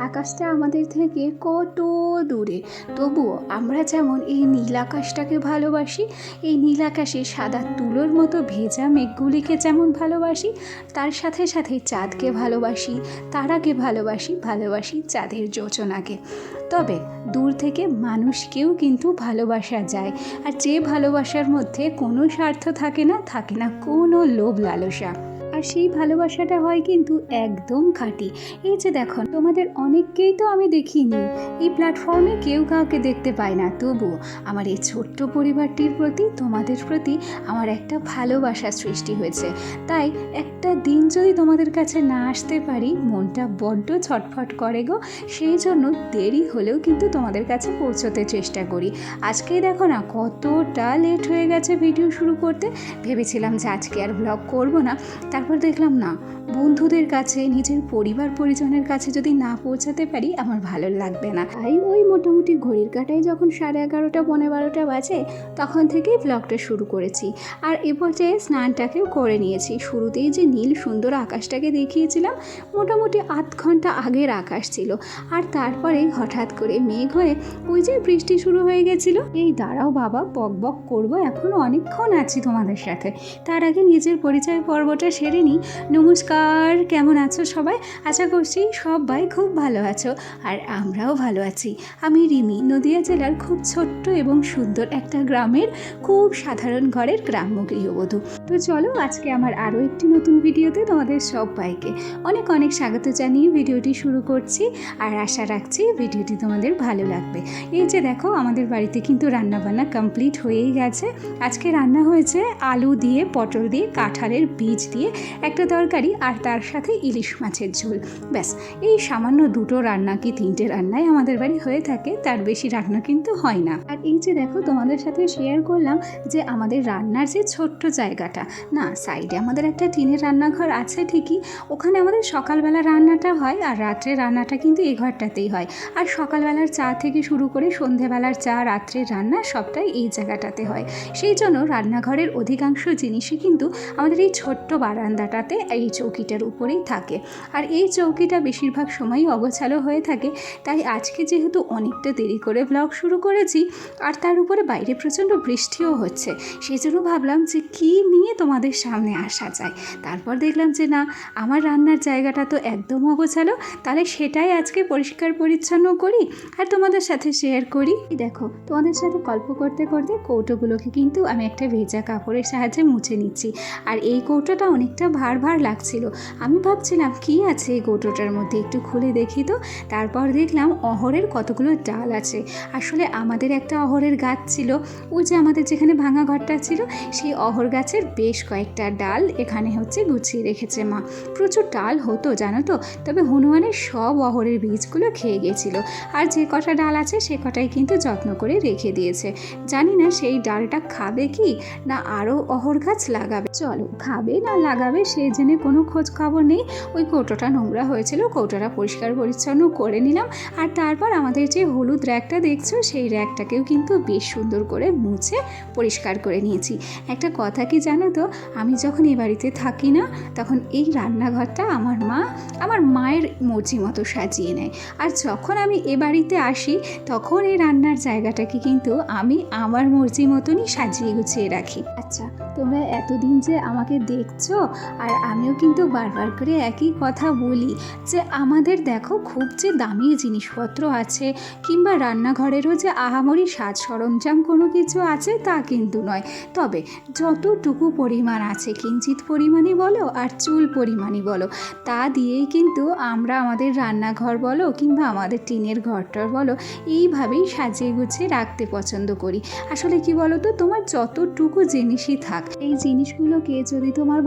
আকাশটা আমাদের থেকে কত দূরে। তবুও আমরা যেমন এই নীল আকাশটাকে ভালোবাসি, এই নীল আকাশে সাদা তুলোর মতো ভেজা মেঘগুলিকে যেমন ভালোবাসি, তার সাথে সাথে চাঁদকে ভালোবাসি, তারাকে ভালোবাসি ভালোবাসি চাঁদের যোজনাকে। তবে দূর থেকে মানুষকেও কিন্তু ভালোবাসা যায়, আর যে ভালোবাসার মধ্যে কোনো স্বার্থ থাকে না থাকে না কোনো লোভ লালসা। আর সেই ভালোবাসাটা হয় কিন্তু একদম খাঁটি। এই যে দেখো তোমাদের অনেককেই তো আমি দেখিনি। এই প্ল্যাটফর্মে কেউ কাউকে দেখতে পায় না। তবুও আমার এই ছোট্ট পরিবারটির প্রতি, তোমাদের প্রতি আমার একটা ভালোবাসা সৃষ্টি হয়েছে। তাই একটা দিন যদি তোমাদের কাছে না আসতে পারি, মনটা বড্ড ছটফট করে গো। সেই জন্য দেরি হলেও কিন্তু তোমাদের কাছে পৌঁছতে চেষ্টা করি। আজকেই দেখো না, কতটা লেট হয়ে গেছে ভিডিও শুরু করতে। ভেবেছিলাম যে আজকে আর ব্লগ করব না। তারপর দেখলাম না। বন্ধুদের কাছে, নিজের পরিবার পরিজনের কাছে যদি না পৌঁছাতে পারি, আমার ভালো লাগবে না। তাই ওই মোটামুটি ঘড়ির কাটায় যখন সাড়ে এগারোটা পনেরো বারোটা বাজে, তখন থেকেই ব্লগটা শুরু করেছি। আর এ পর্যায়ে স্নানটাকেও করে নিয়েছি। শুরুতেই যে নীল সুন্দর আকাশটাকে দেখিয়েছিলাম, মোটামুটি আধ ঘণ্টা আগের আকাশ ছিল। আর তারপরে হঠাৎ করে মেঘ হয়ে ওই যে বৃষ্টি শুরু হয়ে গেছিল। এই দাঁড়াও বাবা, বক বক করব এখনও অনেকক্ষণ আছি তোমাদের সাথে। তার আগে নিজের পরিচয় পর্বটা সেরে নিই নমস্কার, কেমন আছো সবাই? আশা করছি সবাই খুব ভালো আছো আর আমরাও ভালো আছি। আমি রিমি, নদিয়া জেলার খুব ছোট্ট এবং সুন্দর একটা গ্রামের খুব সাধারণ ঘরের গ্রাম্য গৃহবধূ। তো চলো আজকে আমার আরও একটি নতুন ভিডিওতে তোমাদের সবাইকে অনেক অনেক স্বাগত জানিয়ে ভিডিওটি শুরু করছি আর আশা রাখছি ভিডিওটি তোমাদের ভালো লাগবে। এই যে দেখো, আমাদের বাড়িতে কিন্তু রান্নাবান্না কমপ্লিট হয়েই গেছে। আজকে রান্না হয়েছে আলু দিয়ে, পটল দিয়ে, কাঁঠালের বীজ দিয়ে একটা তরকারি আর তার সাথে ইলিশ মাছের ঝোল। ব্যাস, এই সামান্য দুটো রান্না কি তিনটে রান্নাই আমাদের বাড়ি হয়ে থাকে, তার বেশি রান্না কিন্তু হয় না। আর এই যে দেখো, তোমাদের সাথে শেয়ার করলাম যে আমাদের রান্নার যে ছোট্ট জায়গাটা, না সাইডে আমাদের একটা টিনের রান্নাঘর আছে ঠিকই, ওখানে আমাদের সকালবেলা রান্নাটা হয় আর রাত্রে রান্নাটা কিন্তু এই ঘরটাতেই হয়। আর সকালবেলার চা থেকে শুরু করে সন্ধেবেলার চা, রাত্রের রান্না সবটাই এই জায়গাটাতে হয়। সেই জন্য রান্নাঘরের অধিকাংশ জিনিসই কিন্তু আমাদের এই ছোট্ট বারান্দাটাতে এই চৌকিটার উপরেই থাকে। আর এই চৌকিটা বেশিরভাগ সময়ই অগোছালো হয়ে থাকে। তাই আজকে যেহেতু অনেকটা দেরি করে ব্লগ শুরু করেছি, আর তার উপরে বাইরে প্রচণ্ড বৃষ্টিও হচ্ছে সেই জন্য ভাবলাম যে কী নিয়ে তোমাদের সামনে আসা যায়? তারপর দেখলাম যে না, আমার রান্নার জায়গাটা তো একদম অগোছালো, তাহলে সেটাই আজকে পরিষ্কার পরিচ্ছন্ন করি আর তোমাদের সাথে শেয়ার করি। দেখো, তোমাদের সাথে গল্প করতে করতে কৌটোগুলোকে কিন্তু আমি একটা ভেজা কাপড়ের সাহায্যে মুছে নিচ্ছি। আর এই কৌটোটা অনেকটা ভার ভার লাগছিল। আমি ভাবছিলাম, কি আছে এই কৌটোটার মধ্যে? একটু খুলে দেখি তো। তারপর দেখলাম অহরের কতগুলো ডাল আছে। আসলে আমাদের একটা অহরের গাছ ছিল ওই যে আমাদের যেখানে ভাঙা ঘরটা ছিল, সেই অহর গাছের বেশ কয়েকটা ডাল এখানে হচ্ছে গুছিয়ে রেখেছে মা। প্রচুর ডাল হতো, জানো তো? তবে হনুমানের সব অহরের বীজগুলো খেয়ে গেছিল আর যে কটা ডাল আছে, সে কটাই কিন্তু যত্ন করে রেখে দিয়েছে। জানি না সেই ডালটা খাবে কি, না আরও অহর গাছ লাগাবে। চলো, খাবে না লাগাবে সে জেনে কোনো খোঁজ খবর নেই। ওই কৌটোটা নোংরা হয়েছিল, কৌটোটা পরিষ্কার পরিচ্ছন্ন করে নিলাম। আর তারপর আমাদের যে হলুদ র্যাকটা দেখছ, সেই র্যাকটাকেও কিন্তু বেশ সুন্দর করে মুছে পরিষ্কার করে নিয়েছি। একটা কথা কি জানো তো? আমি যখন এই বাড়িতে থাকি না, তখন এই রান্নাঘরটা আমার মা আমার মায়ের মর্জি মতো সাজিয়ে নেয়। আর যখন আমি এ বাড়িতে আসি, তখন এই রান্নার জায়গাটাকে কিন্তু আমি আমার মর্জি মতনই সাজিয়ে গুছিয়ে রাখি। আচ্ছা তোমরা এতদিন যে আমাকে দেখছ আর আমিও কিন্তু বারবার করে একই কথা বলি যে আমাদের দেখো খুব যে দামি জিনিসপত্র আছে কিংবা রান্নাঘরেরও যে আহামরি সাজ সরঞ্জাম কোনো কিছু আছে তা কিন্তু নয়। তবে যতটুকু পরিমাণ আছে কিঞ্চিত পরিমাণই বলো আর চুল পরিমাণই বলো, তা দিয়েই কিন্তু আমরা আমাদের রান্নাঘর বলো কিংবা আমাদের টিনের ঘরটর বলো এইভাবেই সাজিয়ে গুছিয়ে রাখতে পছন্দ করি। আসলে কি বলো তো, তোমার যতটুকু জিনিসই থাক, এই জিনিসগুলোকে যদি তোমার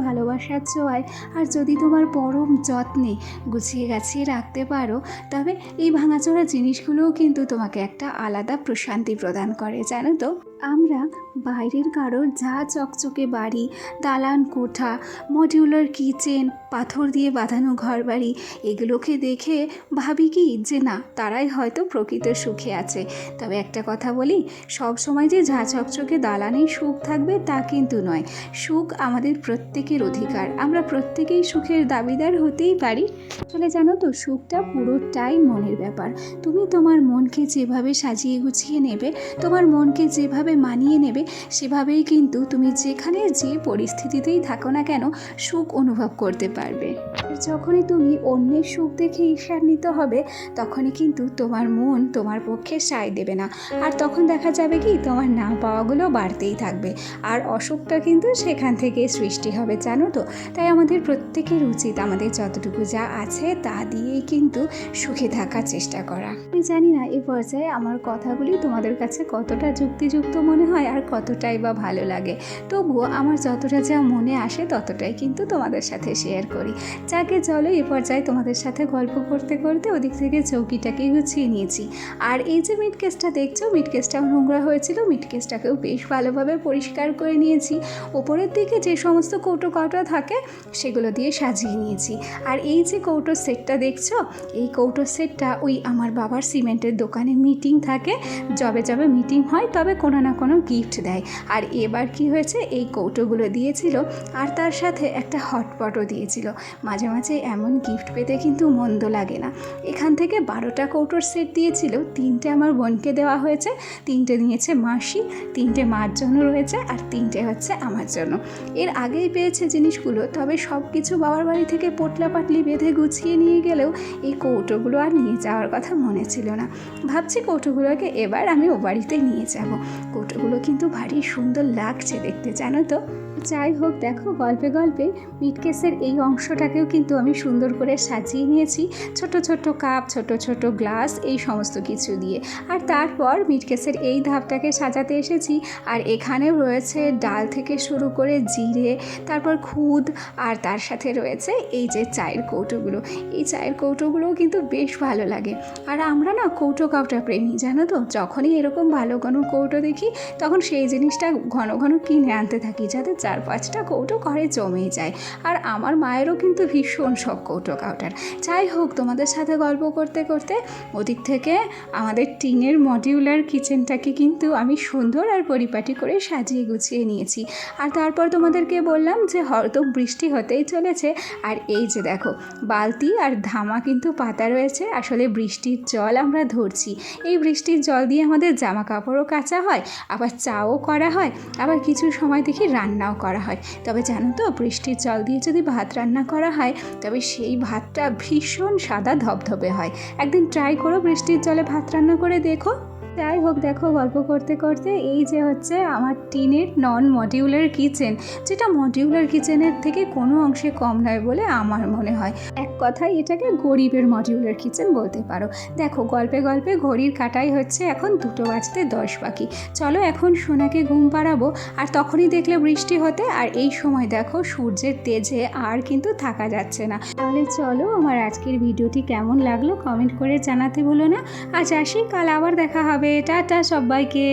ভালোবাসার ছোঁয়ায় আর যদি তোমার পরম যত্নে গুছিয়ে গাছিয়ে রাখতে পারো, তবে এই ভাঙাচোরা জিনিসগুলোও কিন্তু তোমাকে একটা আলাদা প্রশান্তি প্রদান করে, জানো তো? আমরা বাইরের কারোর যা চকচকে বাড়ি, দালান কোঠা, মডিউলার কিচেন, পাথর দিয়ে বাঁধানো ঘরবাড়ি, এগুলোকে দেখে ভাবি কি যে না, তারাই হয়তো প্রকৃত সুখে আছে। তবে একটা কথা বলি, সব সময় যে ঝা চকচকে দালানেই সুখ থাকবে তা কিন্তু নয়। সুখ আমাদের প্রত্যেকের অধিকার আমরা প্রত্যেকেই সুখের দাবিদার হতেই পারি। আসলে জানো তো, সুখটা পুরোটাই মনের ব্যাপার। তুমি তোমার মনকে যেভাবে সাজিয়ে গুছিয়ে নেবে, তোমার মনকে যেভাবে মানিয়ে নেবে, সেভাবেই কিন্তু তুমি যেখানে যে পরিস্থিতিতেই থাকো না কেন, সুখ অনুভব করতে পারবে। যখনই তুমি অন্যের সুখ দেখে ঈর্ষান্বিত হবে, তখনই কিন্তু তোমার মন তোমার পক্ষে সায় দেবে না। আর তখন দেখা যাবে কি, তোমার না পাওয়াগুলো বাড়তেই থাকবে। আর অসুখটা কিন্তু সেখান থেকে সৃষ্টি হবে, জানো তো তাই আমাদের প্রত্যেকের উচিত আমাদের যতটুকু যা আছে তা দিয়েই কিন্তু সুখে থাকার চেষ্টা করা। আমি জানি না এই পর্যায়ে আমার কথাগুলি তোমাদের কাছে কতটা যুক্তিযুক্ত মনে হয় আর কতটাই বা ভালো লাগে। তবুও আমার যতটা যা মনে আসে ততটাই কিন্তু তোমাদের সাথে শেয়ার করি। যাকে চলো এ পর্যায়ে তোমাদের সাথে গল্প করতে করতে ওদিক থেকে চৌকিটাকে গুছিয়ে নিয়েছি। আর এই যে মিট কেসটা দেখছ মিট কেসটাও নোংরা হয়েছিল মিট কেসটাকেও বেশ ভালোভাবে পরিষ্কার করে নিয়েছি। ওপরের দিকে যে সমস্ত কৌটো কৌটো থাকে, সেগুলো দিয়ে সাজিয়ে নিয়েছি। আর এই যে কৌটোর সেটটা দেখছ, এই কৌটোর সেটটা ওই আমার বাবার সিমেন্টের দোকানে মিটিং থাকে, যবে যবে মিটিং হয়, তবে কোনো না কোনো গিফট দেয়। আর এবার কি হয়েছে, এই কৌটোগুলো দিয়েছিল, আর তার সাথে একটা হটপটও দিয়েছিল। মাঝে মাঝে এমন গিফট পেতে কিন্তু মন্দ লাগে না। এখান থেকে বারোটা কৌটোর সেট দিয়েছিল, তিনটে আমার বোনকে দেওয়া হয়েছে, তিনটে নিয়েছে মাসি, তিনটে মার জন্য রয়েছে, আর তিনটে হচ্ছে আমার জন্য। এর আগেই পেয়েছে জিনিসগুলো, তবে সব কিছু বাবার বাড়ি থেকে পোটলা পাটলি বেঁধে গুছিয়ে নিয়ে গেলেও এই কৌটোগুলো আর নিয়ে যাওয়ার কথা মনে ছিল না। ভাবছি কৌটোগুলোকে এবার আমি ও বাড়িতে নিয়ে যাব। কৌটোগুলো কিন্তু ভারী সুন্দর লাগছে দেখতে, জানো তো? যাই হোক, দেখো, গল্পে গল্পে মিটকেসের এই অংশটাকেও কিন্তু আমি সুন্দর করে সাজিয়ে নিয়েছি। ছোট ছোট কাপ, ছোট ছোট গ্লাস, এই সমস্ত কিছু দিয়ে। আর তারপর মিটকেসের এই ধাপটাকে সাজাতে এসেছি। আর এখানেও রয়েছে ডাল থেকে শুরু করে জিরে, তারপর খুদ আর তার সাথে রয়েছে এই যে চায়ের কৌটোগুলো। এই চায়ের কৌটোগুলোও কিন্তু বেশ ভালো লাগে। আর আমরা না কৌটো কাউটা প্রেমী, জানো তো? যখনই এরকম ভালো কোনো কৌটো দেখি, তখন সেই জিনিসটা ঘন ঘন কিনে আনতে থাকি, যাতে চার পাঁচটা কৌটো ঘরে জমেই যায়। আর আমার মায়েরও কিন্তু ভীষণ শখ কৌটো কাউটার। যাই হোক, তোমাদের সাথে গল্প করতে করতে ওদিক থেকে আমাদের টিনের মডিউলার কিচেনটাকে কিন্তু আমি সুন্দর আর পরিপাটি করে সাজিয়ে গুছিয়ে নিয়েছি। আর তারপর তোমাদেরকে বললাম যে হয়তো বৃষ্টি হতেই চলেছে। আর এই যে দেখো, বালতি আর ধামা কিন্তু পাতা রয়েছে। আসলে বৃষ্টির জল আমরা ধরছি। এই বৃষ্টির জল দিয়ে আমাদের জামা কাপড়ও কাচা হয়, আবার চাও করা হয়, আবার কিছু সময় দেখি রান্নাও করা হয়। তবে জানো তো, বৃষ্টির জল দিয়ে যদি ভাত রান্না করা হয়, তবে সেই ভাতটা ভীষণ সাদা ধবধবে হয়। একদিন ট্রাই করো বৃষ্টির জলে ভাত রান্না করে দেখো। যাই হোক, দেখো গল্প করতে করতে এই যে হচ্ছে আমার টিনের নন মডিউলার কিচেন, যেটা মডিউলার কিচেনের থেকে কোনো অংশে কম নয় বলে আমার মনে হয়। কথায় এটাকে গরিবের মডিউলার কিচেন বলতে পারো। দেখো, গল্পে গল্পে ঘড়ির কাটাই হচ্ছে এখন দুটো বাজতে দশ বাকি। চলো এখন সোনাকে ঘুম পাড়াবো আর তখনই দেখলে বৃষ্টি হতে আর এই সময় দেখো সূর্যের তেজে আর কিন্তু থাকা যাচ্ছে না। তাহলে চলো আমার আজকের ভিডিওটি কেমন লাগল কমেন্ট করে জানাতে ভুলো না। আজ আসি, কাল আবার দেখা হবে। টাটা সবাইকে।